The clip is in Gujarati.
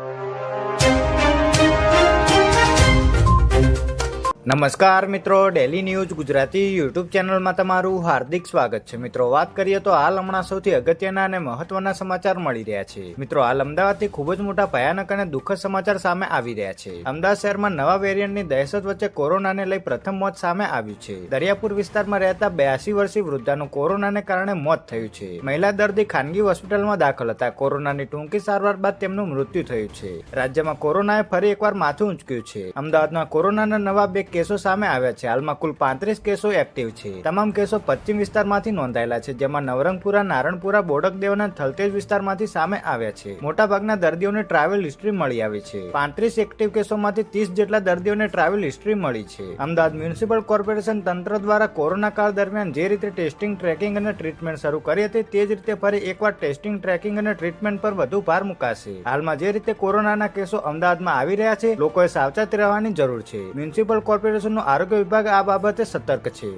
you. નમસ્કાર મિત્રો ડેલી ન્યૂઝ ગુજરાતી યુટ્યુબ ચેનલમાં તમારું હાર્દિક સ્વાગત છે. મિત્રો, વાત કરીએ તો હાલ હમણાં સૌથી અગત્યના અને મહત્વના સમાચાર મળી રહ્યા છે. મિત્રો, હાલ અમદાવાદથી ખૂબ જ મોટા ભયાનક અને દુઃખદ સમાચાર સામે આવી રહ્યા છે. અમદાવાદ શહેરમાં નવા વેરિયન્ટની દહેશત વચ્ચે કોરોનાને લઈ પ્રથમ મોત સામે આવ્યું છે. દરિયાપુર વિસ્તારમાં રહેતા બ્યાસી વર્ષીય વૃદ્ધાનું કોરોનાને કારણે મોત થયું છે. મહિલા દર્દી ખાનગી હોસ્પિટલમાં દાખલ હતા. કોરોનાની ટૂંકી સારવાર બાદ તેમનું મૃત્યુ થયું છે. રાજ્યમાં કોરોનાએ ફરી એકવાર માથું ઉંચક્યું છે. અમદાવાદમાં કોરોનાના નવા બે કેસો સામે આવ્યા છે. હાલમાં કુલ પાંત્રીસ કેસો એક્ટિવ છે. તમામ કેસો પશ્ચિમ વિસ્તારમાંથી નોંધાયેલા છે, જેમાં નવરંગપુરા, નારણપુરા, બોડકદેવના થલતેજ વિસ્તારમાંથી સામે આવ્યા છે. મોટાભાગના દર્દીઓને ટ્રાવેલ હિસ્ટ્રી મળી આવી છે. પાંત્રીસ એક્ટિવ કેસોમાંથી ત્રીસ જેટલા દર્દીઓને ટ્રાવેલ હિસ્ટ્રી મળી છે. અમદાવાદ મ્યુનિસિપલ કોર્પોરેશન તંત્ર દ્વારા કોરોના કાળ દરમિયાન જે રીતે ટેસ્ટિંગ, ટ્રેકિંગ અને ટ્રીટમેન્ટ શરૂ કરી હતી, તે જ રીતે ફરી એકવાર ટેસ્ટિંગ, ટ્રેકિંગ અને ટ્રીટમેન્ટ પર વધુ ભાર મુકાશે. હાલમાં જે રીતે કોરોનાના કેસો અમદાવાદમાં આવી રહ્યા છે, લોકોએ સાવચેત રહેવાની જરૂર છે. મ્યુનિસિપલ કોર્પોરેશનનો આરોગ્ય વિભાગ આ બાબતે સતર્ક છે.